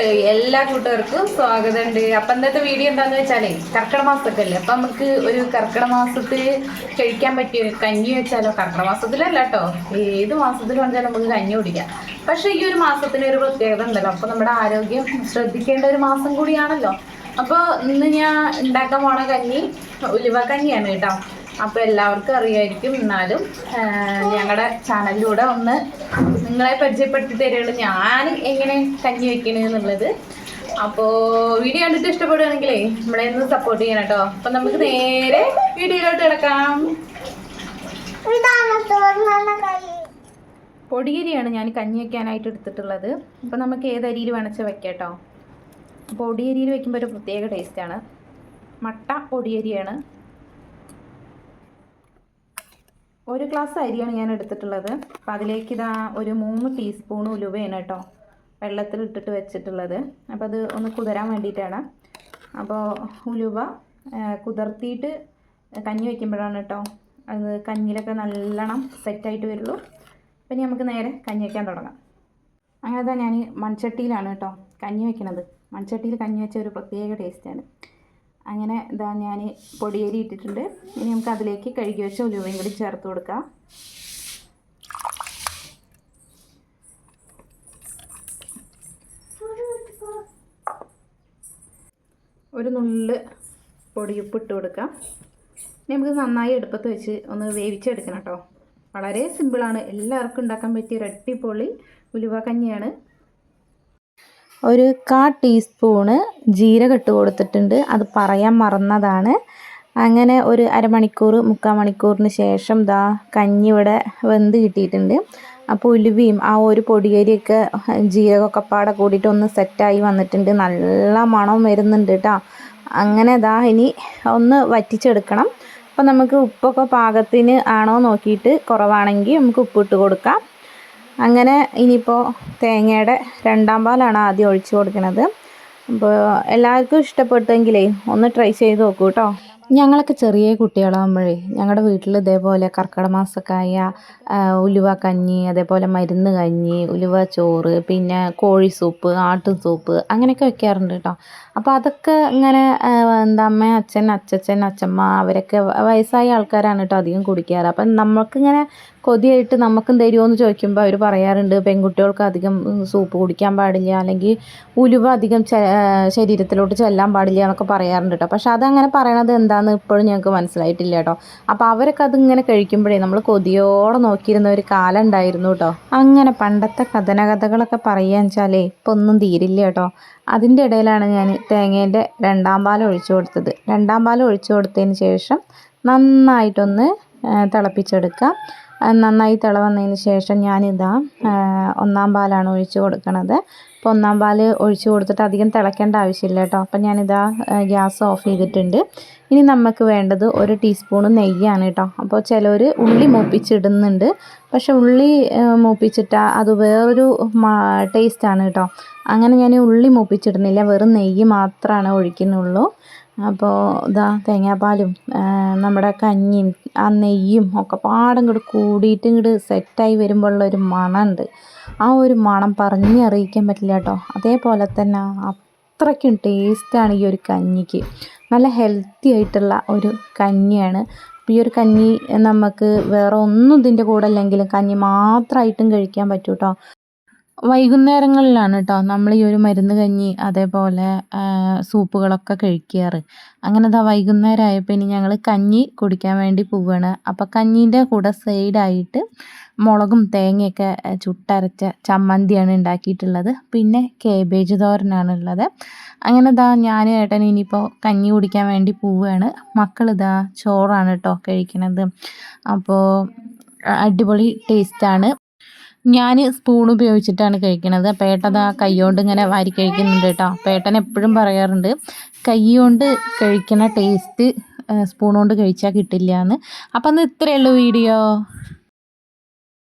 വീഡിയോയിലോട്ട് എല്ലാ കൂട്ടുകാർക്കും സ്വാഗതമുണ്ട്. അപ്പം ഇന്നത്തെ വീഡിയോ എന്താന്ന് വെച്ചാലേ കർക്കിടക മാസമൊക്കെ അല്ലേ അപ്പം നമുക്ക് ഒരു കർക്കിടക മാസത്തിൽ കഴിക്കാൻ പറ്റിയ ഒരു കഞ്ഞി വെച്ചാലോ? കർക്കിടക മാസത്തിലല്ല കേട്ടോ ഏത് മാസത്തിൽ വന്നാലും നമുക്ക് കഞ്ഞി കുടിക്കാം. പക്ഷേ ഈ ഒരു മാസത്തിന് ഒരു പ്രത്യേകത ഉണ്ടല്ലോ. അപ്പൊ നമ്മുടെ ആരോഗ്യം ശ്രദ്ധിക്കേണ്ട ഒരു മാസം കൂടിയാണല്ലോ. അപ്പോൾ ഇന്ന് ഞാൻ ഉണ്ടാക്കാൻ പോണ കഞ്ഞി ഉലുവ കഞ്ഞിയാണ് കേട്ടോ. അപ്പോൾ എല്ലാവർക്കും അറിയായിരിക്കും. എന്നാലും ഞങ്ങളുടെ ചാനലിലൂടെ ഒന്ന് നിങ്ങളെ പരിചയപ്പെടുത്തി തരുള്ളൂ ഞാൻ എങ്ങനെ കഞ്ഞി വെക്കണേ എന്നുള്ളത്. അപ്പോൾ വീഡിയോ കണ്ടിട്ട് ഇഷ്ടപ്പെടുകയാണെങ്കിലേ നമ്മളെ ഒന്ന് സപ്പോർട്ട് ചെയ്യണം കേട്ടോ. അപ്പം നമുക്ക് നേരെ വീഡിയോയിലോട്ട് കിടക്കാം. പൊടിയരിയാണ് ഞാൻ കഞ്ഞി വെക്കാനായിട്ട് എടുത്തിട്ടുള്ളത്. അപ്പോൾ നമുക്ക് ഏത് അരിയിൽ വേണച്ച വെക്കാം പൊടിയരിയിൽ വെക്കുമ്പോൾ ഒരു പ്രത്യേക ടേസ്റ്റാണ് മട്ട പൊടിയരിയാണ്. ഒരു ഗ്ലാസ് അരിയാണ് ഞാൻ എടുത്തിട്ടുള്ളത്. അപ്പോൾ അതിലേക്ക് ഇതാ ഒരു മൂന്ന് ടീസ്പൂൺ ഉലുവയാണ് കേട്ടോ വെള്ളത്തിൽ ഇട്ടിട്ട് വെച്ചിട്ടുള്ളത്. അപ്പോൾ അത് ഒന്ന് കുതിരാൻ വേണ്ടിയിട്ടാണ്. അപ്പോൾ ഉലുവ കുതിർത്തിയിട്ട് കഞ്ഞി വയ്ക്കുമ്പോഴാണ് കേട്ടോ അത് കഞ്ഞിയിലൊക്കെ നല്ലോണം സെറ്റായിട്ട് വരുള്ളൂ. പിന്നെ നമുക്ക് നേരെ കഞ്ഞി വയ്ക്കാൻ തുടങ്ങാം. അങ്ങനെ ഞാൻ മൺചട്ടിയിലാണ് കേട്ടോ കഞ്ഞി വയ്ക്കണത് മൺചട്ടിയിൽ കഞ്ഞി വെച്ച ഒരു പ്രത്യേക ടേസ്റ്റാണ് അങ്ങനെ ഇതാ ഞാൻ പൊടിയേരി ഇട്ടിട്ടുണ്ട്. ഇനി നമുക്ക് അതിലേക്ക് കഴുകി വെച്ച ഉലുവയും കൂടി ചേർത്ത് കൊടുക്കാം. ഒരു നുള്ള് പൊടിയുപ്പ് ഇട്ട് കൊടുക്കാം. ഇനി നമുക്ക് നന്നായി എടുപ്പത്ത് വെച്ച് ഒന്ന് വേവിച്ചെടുക്കണം കേട്ടോ. വളരെ സിമ്പിളാണ് എല്ലാവർക്കും ഉണ്ടാക്കാൻ പറ്റിയ ഒരു അടിപൊളി ഉലുവ കഞ്ഞിയാണ്. ഒരു കാ ടീസ്പൂണ് ജീരകം ഇട്ട് കൊടുത്തിട്ടുണ്ട്. അത് പറയാൻ മറന്നതാണ്. അങ്ങനെ ഒരു അരമണിക്കൂർ മുക്കാൽ മണിക്കൂറിന് ശേഷം ദാ കഞ്ഞി ഇവിടെ വെന്ത് കിട്ടിയിട്ടുണ്ട്. അപ്പോൾ ഉലുവയും ആ ഒരു പൊടിയരിയൊക്കെ ജീരകമൊക്കെ പാടെ കൂടിയിട്ട് ഒന്ന് സെറ്റായി വന്നിട്ടുണ്ട്. നല്ല മണം വരുന്നുണ്ട് കേട്ടോ അങ്ങനെ ദാ ഇനി ഒന്ന് വറ്റിച്ചെടുക്കണം. അപ്പോൾ നമുക്ക് ഉപ്പൊക്കെ പാകത്തിന് ആണോ നോക്കിയിട്ട് കുറവാണെങ്കിൽ നമുക്ക് ഉപ്പിട്ട് കൊടുക്കാം. അങ്ങനെ ഇനിയിപ്പോൾ തേങ്ങയുടെ രണ്ടാം പാലാണ് ആദ്യം ഒഴിച്ചു കൊടുക്കുന്നത് അപ്പോൾ എല്ലാവർക്കും ഇഷ്ടപ്പെട്ടെങ്കിലേ ഒന്ന് ട്രൈ ചെയ്ത് നോക്കൂ കേട്ടോ ഞങ്ങളൊക്കെ ചെറിയ കുട്ടികളാകുമ്പോഴേ ഞങ്ങളുടെ വീട്ടിൽ ഇതേപോലെ കർക്കിടക മാസക്കായ ഉലുവ കഞ്ഞി അതേപോലെ മരുന്ന് കഞ്ഞി ഉലുവ ചോറ് പിന്നെ കോഴി സൂപ്പ് ആട്ടും സൂപ്പ് അങ്ങനെയൊക്കെ വെക്കാറുണ്ട് കേട്ടോ അപ്പോൾ അതൊക്കെ ഇങ്ങനെ എന്താ അമ്മ അച്ഛൻ അച്ചച്ചൻ അച്ഛമ്മ അവരൊക്കെ വയസ്സായ ആൾക്കാരാണ് കേട്ടോ അധികം കുടിക്കാറ്. അപ്പം നമുക്കിങ്ങനെ കൊതിയായിട്ട് നമുക്കും തരുമോ എന്ന് ചോദിക്കുമ്പോൾ അവർ പറയാറുണ്ട് പെൺകുട്ടികൾക്ക് അധികം സൂപ്പ് കുടിക്കാൻ പാടില്ല അല്ലെങ്കിൽ ഉലുവ അധികം ശരീരത്തിലോട്ട് ചെല്ലാൻ പാടില്ല എന്നൊക്കെ പറയാറുണ്ട് കേട്ടോ പക്ഷെ അതങ്ങനെ പറയണത് എന്താണെന്ന് ഇപ്പോഴും ഞങ്ങൾക്ക് മനസ്സിലായിട്ടില്ല കേട്ടോ. അപ്പോൾ അവരൊക്കെ അതിങ്ങനെ കഴിക്കുമ്പോഴേ നമ്മൾ കൊതിയോടെ നോക്കിയിരുന്ന ഒരു കാലം ഉണ്ടായിരുന്നു കേട്ടോ. അങ്ങനെ പണ്ടത്തെ കഥനകഥകളൊക്കെ പറയാന്ന് വെച്ചാലേ ഇപ്പം ഒന്നും തീരില്ല കേട്ടോ. അതിന്റെ ഇടയിലാണ് ഞാൻ തേങ്ങേന്റെ രണ്ടാം പാൽ ഒഴിച്ചു കൊടുത്തത്. രണ്ടാം പാൽ ഒഴിച്ചു കൊടുത്തതിന് ശേഷം നന്നായിട്ടൊന്ന് തിളപ്പിച്ചെടുക്കുക നന്നായി തിള വന്നതിന് ശേഷം ഞാനിതാ ഒന്നാം പാലാണ് ഒഴിച്ചു കൊടുക്കണത്. അപ്പോൾ ഒന്നാം പാൽ ഒഴിച്ചു കൊടുത്തിട്ട് അധികം തിളയ്ക്കേണ്ട ആവശ്യമില്ല കേട്ടോ അപ്പം ഞാനിതാ ഗ്യാസ് ഓഫ് ചെയ്തിട്ടുണ്ട്. ഇനി നമുക്ക് വേണ്ടത് ഒരു ടീസ്പൂൺ നെയ്യാണ് കേട്ടോ അപ്പോൾ ചിലർ ഉള്ളി മൂപ്പിച്ചിടുന്നുണ്ട്. പക്ഷെ ഉള്ളി മൂപ്പിച്ചിട്ടാൽ അത് വേറൊരു ടേസ്റ്റാണ് കേട്ടോ അങ്ങനെ ഞാൻ ഉള്ളി മൂപ്പിച്ചിടുന്നില്ല. വെറും നെയ്യ് മാത്രമാണ് ഒഴിക്കുന്നുള്ളൂ. അപ്പോൾ ഇതാ തേങ്ങാപ്പാലും നമ്മുടെ കഞ്ഞിയും ആ നെയ്യും ഒക്കെ പാടം ഇങ്ങോട്ട് കൂടിയിട്ട് ഇങ്ങോട്ട് സെറ്റായി വരുമ്പോഴുള്ള ഒരു മണമുണ്ട് ആ ഒരു മണം പറഞ്ഞറിയിക്കാൻ പറ്റില്ല കേട്ടോ. അതേപോലെ തന്നെ അത്രയ്ക്കും ടേസ്റ്റാണ് ഈ ഒരു കഞ്ഞിക്ക്. നല്ല ഹെൽത്തി ആയിട്ടുള്ള ഒരു കഞ്ഞിയാണ്. ഈ ഒരു കഞ്ഞി നമുക്ക് വേറെ ഒന്നും ഇതിന്റെ കൂടെ അല്ലെങ്കിലും കഞ്ഞി മാത്രമായിട്ടും കഴിക്കാൻ പറ്റും കേട്ടോ വൈകുന്നേരങ്ങളിലാണ് കേട്ടോ നമ്മൾ ഈ ഒരു മരുന്ന് കഞ്ഞി അതേപോലെ സൂപ്പുകളൊക്കെ കഴിക്കാറ്. അങ്ങനെ ദാ വൈകുന്നേരം ആയപ്പോൾ ഇനി ഞങ്ങൾ കഞ്ഞി കുടിക്കാൻ വേണ്ടി പോവുകയാണ് അപ്പോൾ കഞ്ഞീന്റെ കൂടെ സൈഡായിട്ട് മുളകും തേങ്ങയൊക്കെ ചുട്ടരച്ച ചമ്മന്തിയാണ് ഉണ്ടാക്കിയിട്ടുള്ളത്. പിന്നെ കേബേജ് തോരനാണ് ഉള്ളത് അങ്ങനെ ഇതാ ഞാൻ ഏട്ടൻ ഇനിയിപ്പോൾ കഞ്ഞി കുടിക്കാൻ വേണ്ടി പോവുകയാണ് മക്കളിതാ ചോറാണ് കേട്ടോ കഴിക്കണത്. അപ്പോൾ അടിപൊളി ടേസ്റ്റാണ് ഞാൻ സ്പൂൺ ഉപയോഗിച്ചിട്ടാണ് കഴിക്കണത്. അപ്പോൾ ഏട്ടത് ആ കൈ കൊണ്ട് ഇങ്ങനെ വാരി കഴിക്കുന്നുണ്ട് കേട്ടോ. പേട്ടൻ എപ്പോഴും പറയാറുണ്ട് കൈ കൊണ്ട് ടേസ്റ്റ് സ്പൂൺ കൊണ്ട് കഴിച്ചാൽ കിട്ടില്ല എന്ന് അപ്പം അന്ന് ഇത്രയേ ഉള്ളൂ വീഡിയോ.